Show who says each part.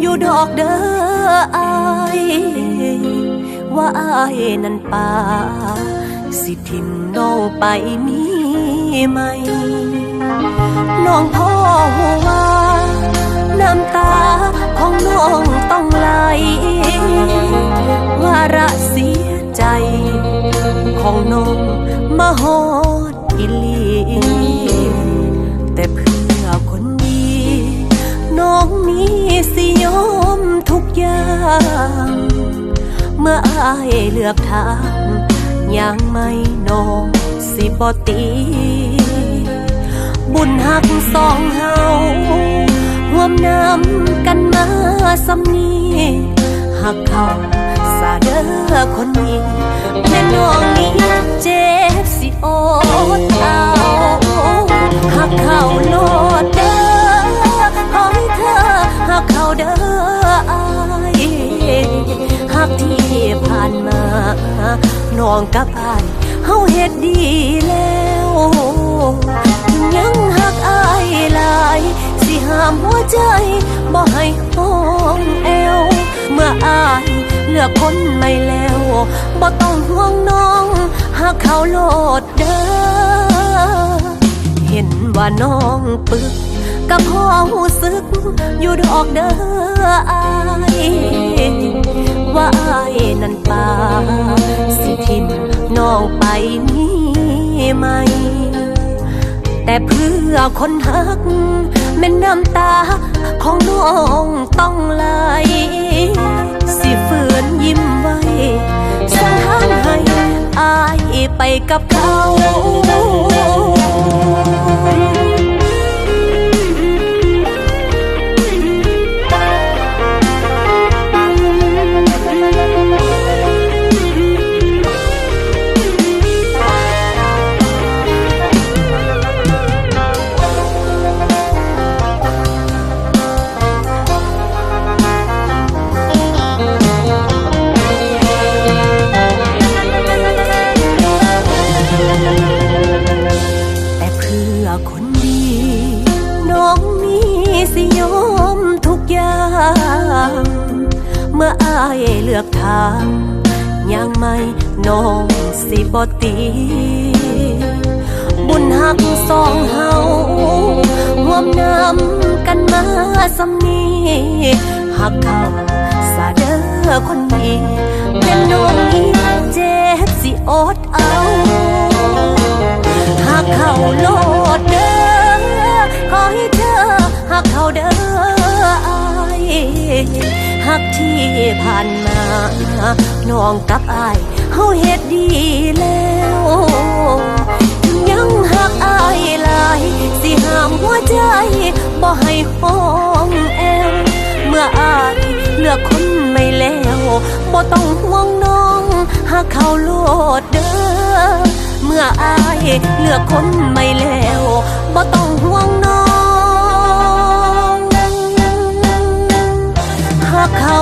Speaker 1: อยู่ดอกเด้ออายว่าอายนั้นป่าสิทิมน้องไปมีไหม น้องพ่อหัวน้ำตาของน้องต้องไหลว่าระเสียใจ ของน้องมาหอดอีลีแต่เพื่อ อย่าง เมื่ออายเลือกทางยังไม่นองสิบตี บุญหักสองเฮาห่วมน้ำกันมาสำนีหักเขาสาเด้อคนนี้แม่น้องนี้เจ็บ น้องกับอายเฮาเฮ็ดดีแล้วยังหักอายหลาย สิห้ามหัวใจบ่ให้ห้องแอวเมื่ออายเลือกคนใหม่แล้วบ่ต้องห่วงน้องหากเขาโลดเด้อเห็นว่าน้องปึก กับพ่อหูสึก อยู่ดอกเด้ออายว่าอายนั้นป่าสิทิมน้องไปนี่ไหม แต่เพื่อคนหักแม่น้ำตาของน้องต้องไหลสิฝืนยิ้มไว้ สังทางให้อายไปกับเขา มื่ออายเลือกทางยังไม่น้องสิบตี บุญหักสองเฮาห่วมน้ำกันมาสำนีหักเขาสาเด้อคนดีเป็นน้องนี้เจ็บสิอดเอาหากเขาโล ผ่านมา น้องกับอายเฮาเฮ็ดดีแล้วยังหักอายหลาย สิห้ามหัวใจบ่ให้ห้องแอวเมื่ออายเลือกคนไม่แล้วบ่ต้องห่วงน้องหากเขาโลดเด้อเมื่ออายเลือกคนไม่แล้ เขา